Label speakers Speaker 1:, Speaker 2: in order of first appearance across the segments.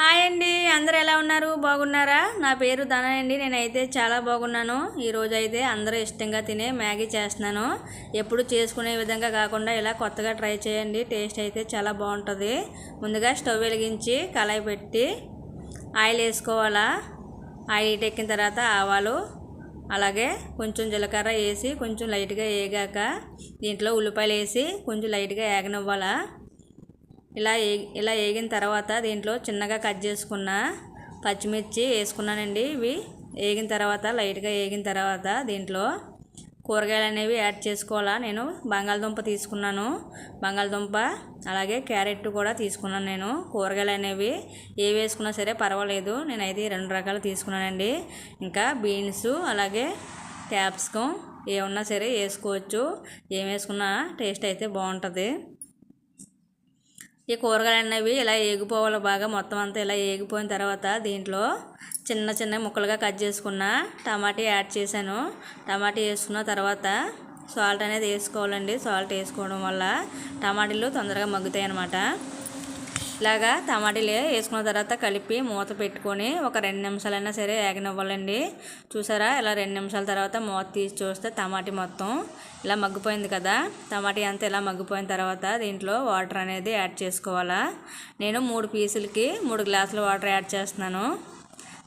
Speaker 1: Hi అండి అందరు ఎలా ఉన్నారు? బాగున్నారా? నా పేరు ధన అండి నేనైతే చాలా బాగున్నాను. ఈరోజు అయితే అందరూ ఇష్టంగా తినే మ్యాగీ చేస్తున్నాను. ఎప్పుడు చేసుకునే విధంగా కాకుండా ఇలా కొత్తగా ట్రై చేయండి టేస్ట్ అయితే చాలా బాగుంటుంది. ముందుగా స్టవ్ వెలిగించి కళాయి పెట్టి ఆయిల్ వేసుకోవాలా? ఆయిల్ ఎక్కిన తర్వాత ఆవాలు అలాగే కొంచెం జీలకర్ర వేసి కొంచెం లైట్గా వేగాక దీంట్లో ఉల్లిపాయలు వేసి కొంచెం లైట్గా ఏగనివ్వాలా ఇలా ఏ ఇలా వేగిన తర్వాత దీంట్లో చిన్నగా కట్ చేసుకున్న పచ్చిమిర్చి వేసుకున్నానండి. ఇవి వేగిన తర్వాత లైట్గా వేగిన తర్వాత దీంట్లో కూరగాయలు అనేవి యాడ్ చేసుకోవాలా. నేను బంగాళదుంప తీసుకున్నాను. బంగాళదుంప అలాగే క్యారెట్ కూడా తీసుకున్నాను నేను. కూరగాయలు అనేవి ఏ వేసుకున్నా సరే పర్వాలేదు. నేనైతే రెండు రకాలు తీసుకున్నానండి. ఇంకా బీన్స్ అలాగే క్యాప్సికం ఏమన్నా సరే వేసుకోవచ్చు. ఏం వేసుకున్నా టేస్ట్ అయితే బాగుంటుంది. ఈ కూరగాయలు అనేవి ఇలా ఏగిపోవాలి బాగా. మొత్తం అంతా ఇలా ఏగిపోయిన తర్వాత దీంట్లో చిన్న చిన్న ముక్కలుగా కట్ చేసుకున్న టమాటా యాడ్ చేశాను. టమాటా వేసుకున్న తర్వాత సాల్ట్ అనేది వేసుకోవాలండి. సాల్ట్ వేసుకోవడం వల్ల టమాటీలు తొందరగా మగ్గుతాయి అన్నమాట ఇలాగా టమాటీలు వేసుకున్న తర్వాత కలిపి మూత పెట్టుకొని ఒక రెండు నిమిషాలైనా సరే ఏగనివ్వాలండి. చూసారా? ఇలా రెండు నిమిషాల తర్వాత మూత తీసి చూస్తే టమాటీ మొత్తం ఇలా మగ్గిపోయింది కదా? టమాటీ అంతా ఇలా మగ్గిపోయిన తర్వాత దీంట్లో వాటర్ అనేది యాడ్ చేసుకోవాలా? నేను మూడు పీసులకి మూడు గ్లాసులు వాటర్ యాడ్ చేస్తున్నాను.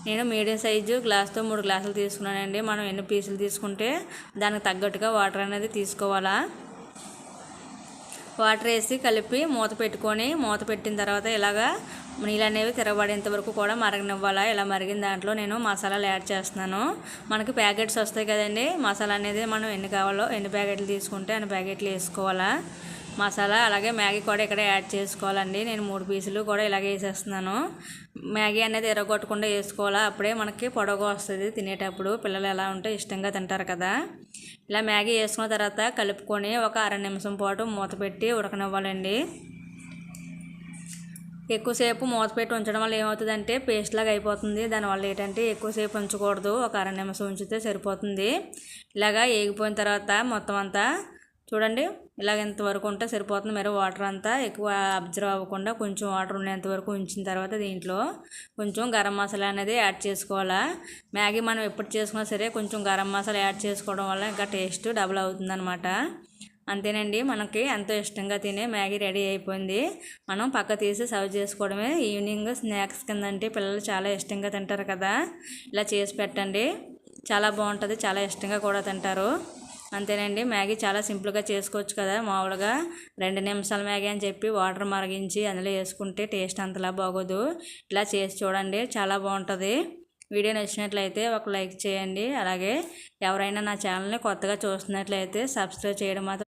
Speaker 1: నేను మీడియం సైజు గ్లాస్తో మూడు గ్లాసులు తీసుకున్నానండి. మనం ఎన్ని పీసులు తీసుకుంటే దానికి తగ్గట్టుగా వాటర్ అనేది తీసుకోవాలా? వాటర్ వేసి కలిపి మూత పెట్టుకొని మూత పెట్టిన తర్వాత ఇలాగా నీళ్ళు అనేవి తిరగబడేంత వరకు కూడా మరగనివ్వాలా? ఇలా మరిగిన దాంట్లో నేను మసాలాలు యాడ్ చేస్తున్నాను. మనకి ప్యాకెట్స్ వస్తాయి కదండి. మసాలా అనేది మనం ఎన్ని కావాలో ఎన్ని ప్యాకెట్లు తీసుకుంటే అన్ని ప్యాకెట్లు వేసుకోవాలా? మసాలా అలాగే మ్యాగీ కూడా ఇక్కడ యాడ్ చేసుకోవాలండి. నేను మూడు పీసులు కూడా ఇలాగే వేసేస్తున్నాను. మ్యాగీ అనేది ఎరగొట్టకుండా వేసుకోవాలా? అప్పుడే మనకి పొడవుగా వస్తుంది తినేటప్పుడు. పిల్లలు ఎలా ఉంటే ఇష్టంగా తింటారు కదా. ఇలా మ్యాగీ వేసుకున్న తర్వాత కలుపుకొని ఒక అర నిమిషం పాటు మూత పెట్టి ఉడకనివ్వాలండి. ఎక్కువసేపు మూత పెట్టి ఉంచడం వల్ల ఏమవుతుందంటే పేస్ట్ లాగా అయిపోతుంది. దానివల్ల ఏంటంటే ఎక్కువసేపు ఉంచకూడదు. ఒక అర నిమిషం ఉంచితే సరిపోతుంది. ఇలాగా ఏగిపోయిన తర్వాత మొత్తం అంతా చూడండి ఇలాగ ఇంతవరకు ఉంటే సరిపోతుంది. మరి వాటర్ అంతా ఎక్కువ అబ్జర్వ్ అవ్వకుండా కొంచెం వాటర్ ఉండేంత వరకు ఉంచిన తర్వాత దీంట్లో కొంచెం గరం మసాలా అనేది యాడ్ చేసుకోవాలా. మ్యాగీ మనం ఎప్పుడు చేసుకున్నా సరే కొంచెం గరం మసాలా యాడ్ చేసుకోవడం వల్ల ఇంకా టేస్ట్ డబుల్ అవుతుందన్నమాట. అంతేనండి మనకి ఎంతో ఇష్టంగా తినే మ్యాగీ రెడీ అయిపోయింది. మనం పక్క తీసి సర్వ్ చేసుకోవడమే. ఈవినింగ్ స్నాక్స్ కింద అంటే పిల్లలు చాలా ఇష్టంగా తింటారు కదా. ఇలా చేసి పెట్టండి. చాలా బాగుంటుంది చాలా ఇష్టంగా కూడా తింటారు. అంతేనండి. మ్యాగీ చాలా సింపుల్గా చేసుకోవచ్చు కదా. మామూలుగా రెండు నిమిషాల మ్యాగీ అని చెప్పి వాటర్ మరిగించి అందులో వేసుకుంటే టేస్ట్ అంతలా బాగోదు. ఇలా చేసి చూడండి. చాలా బాగుంటుంది. వీడియో నచ్చినట్లయితే ఒక లైక్ చేయండి. అలాగే ఎవరైనా నా ఛానల్ని కొత్తగా చూస్తున్నట్లయితే సబ్స్క్రైబ్ చేయడం మాత్రం